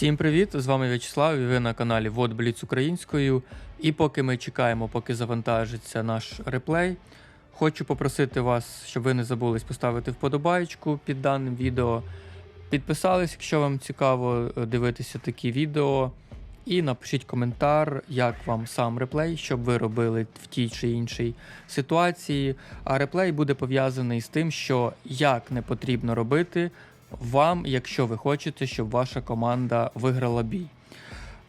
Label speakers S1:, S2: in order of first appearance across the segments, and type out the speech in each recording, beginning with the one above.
S1: Всім привіт! З вами В'ячеслав і ви на каналі Водбліц Українською. І поки ми чекаємо, поки завантажиться наш реплей, хочу попросити вас, щоб ви не забулись поставити вподобайку під даним відео. Підписались, якщо вам цікаво е, дивитися такі відео. І напишіть коментар, як вам сам реплей, щоб ви робили в тій чи іншій ситуації. А реплей буде пов'язаний з тим, що як не потрібно робити вам, якщо ви хочете, щоб ваша команда виграла бій.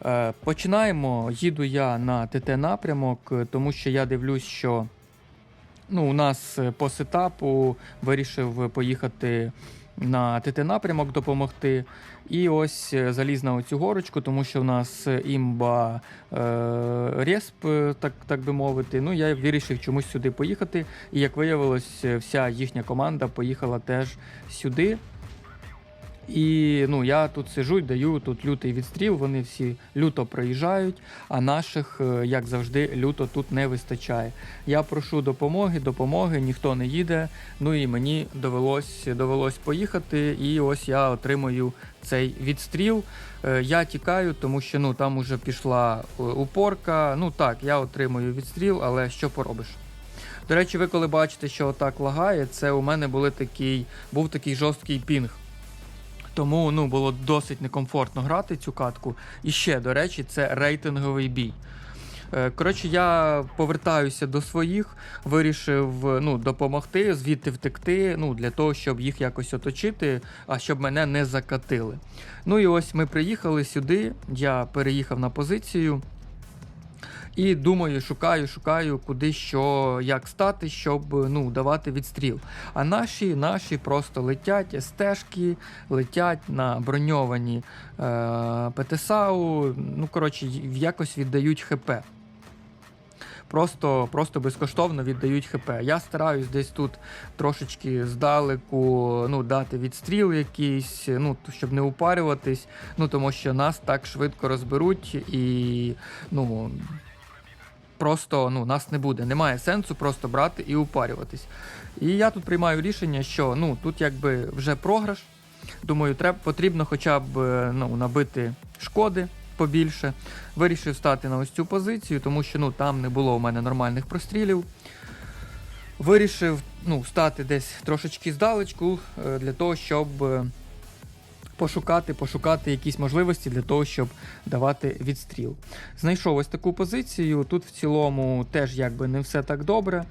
S1: Е, Починаємо. Їду я на ТТ напрямок, е, тому що я дивлюсь, що ну, у нас е, по сетапу вирішив поїхати на ТТ напрямок допомогти. І ось е, заліз на оцю горочку, тому що в нас імба е, респ, так, так би мовити. Ну, я вирішив чомусь сюди поїхати. І як виявилось, вся їхня команда поїхала теж сюди. І ну, я тут сижу і даю тут лютий відстріл, вони всі люто проїжджають, а наших, е, як завжди, люто тут не вистачає. Я прошу допомоги, допомоги, ніхто не їде. Ну і мені довелось, довелось поїхати, і ось я отримую цей відстріл. Е, Я тікаю, тому що ну, там уже пішла е, упорка. Ну так, я отримую відстріл, але що поробиш? До речі, ви коли бачите, що отак лагає, це у мене були такий, був такий жорсткий пінг. Тому ну, було досить некомфортно грати цю катку. І ще, до речі, це рейтинговий бій. Е, Коротше, я повертаюся до своїх, вирішив ну, допомогти, звідти втекти, ну, для того, щоб їх якось оточити, а щоб мене не закатили. Ну і ось ми приїхали сюди, я переїхав на позицію. І думаю, шукаю, шукаю, куди що, як стати, щоб ну, давати відстріл. А наші наші просто летять стежки, летять на броньовані е, ПТСАУ, ну, коротше, якось віддають ХП. Просто, просто безкоштовно віддають ХП. Я стараюсь десь тут трошечки здалеку ну, дати відстріл якийсь, ну, щоб не упарюватись, ну, тому що нас так швидко розберуть і ну, просто ну, нас не буде. Немає сенсу просто брати і упарюватись. І я тут приймаю рішення, що ну, тут якби вже програш. Думаю, треба, потрібно хоча б е, ну, набити шкоди побільше. Вирішив стати на ось цю позицію, тому що ну, там не було у мене нормальних прострілів. Вирішив ну, стати десь трошечки здалечку е, для того, щоб е, пошукати, пошукати якісь можливості для того, щоб давати відстріл. Знайшов ось таку позицію. Тут в цілому теж якби не все так добре.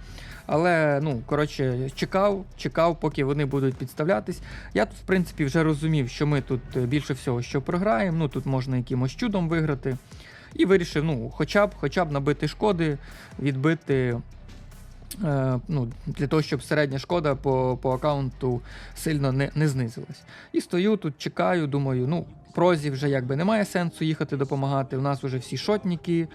S1: Але, ну, коротше, чекав, чекав, поки вони будуть підставлятись. Я тут, в принципі, вже розумів, що ми тут е, більше всього що програємо. Ну, тут можна якимось чудом виграти. І вирішив, ну, хоча б, хоча б набити шкоди, відбити. Е, ну, для того, щоб середня шкода по, по аккаунту сильно не, не знизилась. І стою тут, чекаю, думаю, ну, прозі вже якби немає сенсу їхати допомагати. У нас вже всі шотніки.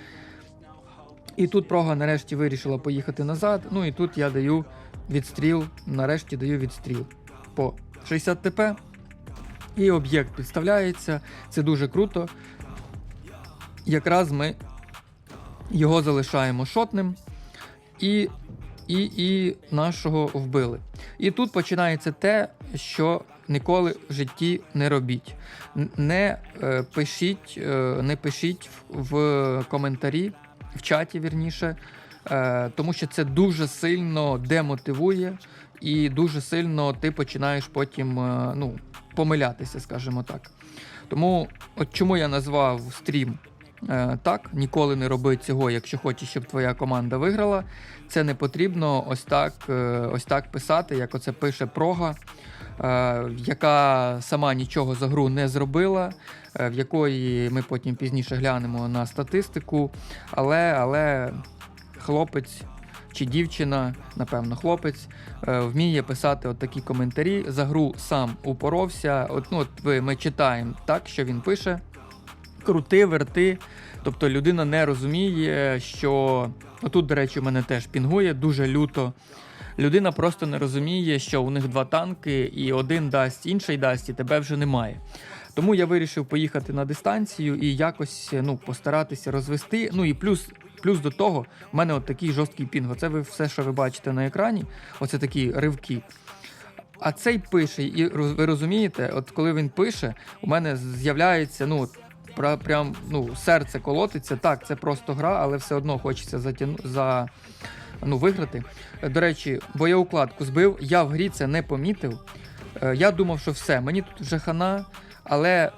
S1: І тут прога нарешті вирішила поїхати назад. Ну і тут я даю відстріл, нарешті даю відстріл по 60 ТП. І об'єкт підставляється. Це дуже круто. Якраз ми його залишаємо шотним. І, і, і нашого вбили. І тут починається те, що ніколи в житті не робіть. Не е, пишіть, е, не пишіть в, в коментарі, в чаті вірніше, е, тому що це дуже сильно демотивує і дуже сильно ти починаєш потім е, ну, помилятися, скажімо так. Тому, от чому я назвав стрім так, ніколи не роби цього, якщо хочеш, щоб твоя команда виграла. Це не потрібно ось так, е, ось так писати, як оце пише прога, е, яка сама нічого за гру не зробила, е, в якої ми потім пізніше глянемо на статистику. Але, але хлопець чи дівчина, напевно, хлопець, е, вміє писати от такі коментарі. За гру сам упоровся. От, ну, от ми читаємо так, що він пише крути, верти. Тобто людина не розуміє, що отут, до речі, у мене теж пінгує дуже люто. Людина просто не розуміє, що у них два танки, і один дасть, інший дасть, і тебе вже немає. Тому я вирішив поїхати на дистанцію і якось ну, постаратися розвести. Ну і плюс, плюс до того, в мене от такий жорсткий пінг. Оце ви все, що ви бачите на екрані, оце такі ривки. А цей пише, і ви розумієте, от коли він пише, у мене з'являється, ну, прям ну, серце колотиться. Так, це просто гра, але все одно хочеться затяну, за, ну, виграти. До речі, боєукладку збив, я в грі це не помітив. Е, Я думав, що все, мені тут вже хана, але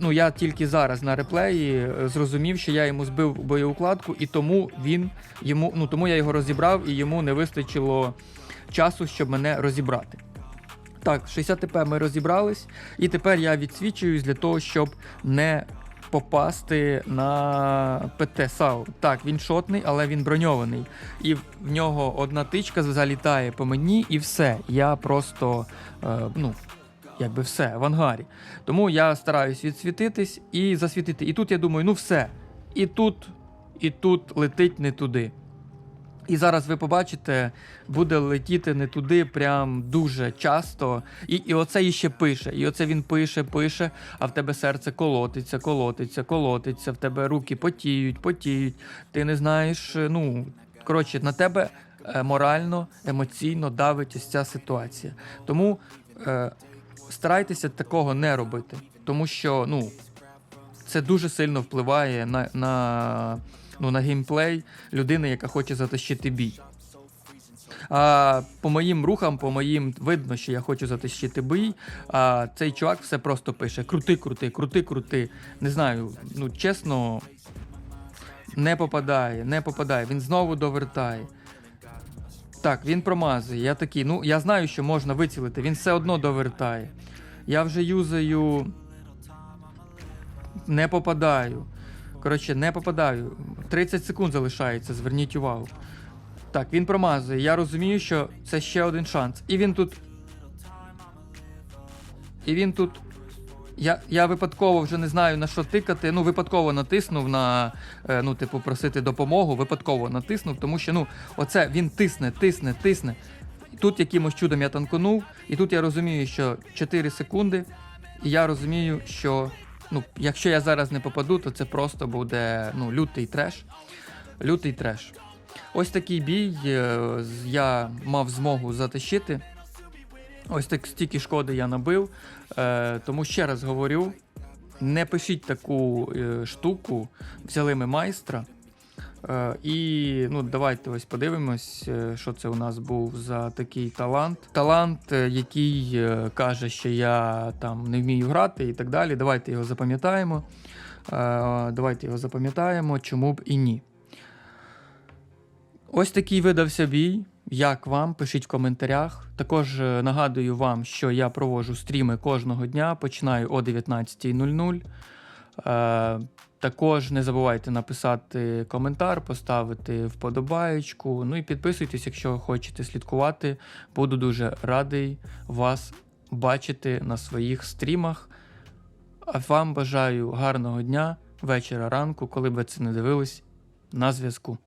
S1: ну, я тільки зараз на реплеї е, зрозумів, що я йому збив боєукладку, і тому він йому, ну тому я його розібрав і йому не вистачило часу, щоб мене розібрати. Так, 60 ТП ми розібрались, і тепер я відсвічуюсь для того, щоб не попасти на ПТ САУ. Так, він шотний, але він броньований. І в нього одна тичка залітає по мені, і все. Я просто, е, ну, якби все, в ангарі. Тому я стараюсь відсвітитись і засвітити. І тут я думаю, ну все. І тут, і тут летить не туди. І зараз ви побачите, буде летіти не туди прям дуже часто. І, і оце іще пише. І оце він пише, пише, а в тебе серце колотиться, колотиться, колотиться, в тебе руки потіють, потіють. Ти не знаєш, е, ну, коротше, на тебе е, морально, емоційно давить ось ця ситуація. Тому е, старайтеся такого не робити, тому що, ну, це дуже сильно впливає на, на, ну, на геймплей людини, яка хоче затащити бій. А по моїм рухам, по моїм видно, що я хочу затащити бій. А цей чувак все просто пише: крути, крути, крути, крути. Не знаю, ну чесно, не попадає, не попадає. Він знову довертає. Так, він промазує. Я такий, ну я знаю, що можна вицілити, він все одно довертає. Я вже юзаю. Не попадаю. Коротше, не попадаю. 30 секунд залишається, зверніть увагу. Так, він промазує. Я розумію, що це ще один шанс. І він тут. І він тут. Я, я випадково вже не знаю на що тикати. Ну, випадково натиснув на, е, ну, типу, просити допомогу. Випадково натиснув, тому що, ну, оце він тисне, тисне, тисне. Тут якимось чудом я танконув, і тут я розумію, що 4 секунди, і я розумію, що ну, якщо я зараз не попаду, то це просто буде ну, лютий треш. Лютий треш. Ось такий бій е, я мав змогу затащити. Ось так стільки шкоди я набив. Е, тому ще раз говорю: не пишіть таку е, штуку, взяли ми майстра. Е, і ну, давайте ось подивимось, е, що це у нас був за такий талант. Талант, е, який каже, що я там не вмію грати і так далі. Давайте його запам'ятаємо. Давайте його запам'ятаємо, чому б і ні. Ось такий видався бій. Як вам? Пишіть в коментарях. Також нагадую вам, що я проводжу стріми кожного дня, починаю о 19.00. Також не забувайте написати коментар, поставити вподобаєчку. Ну і підписуйтесь, якщо хочете слідкувати. Буду дуже радий вас бачити на своїх стрімах. А вам бажаю гарного дня, вечора, ранку, коли б ви це не дивились. На зв'язку.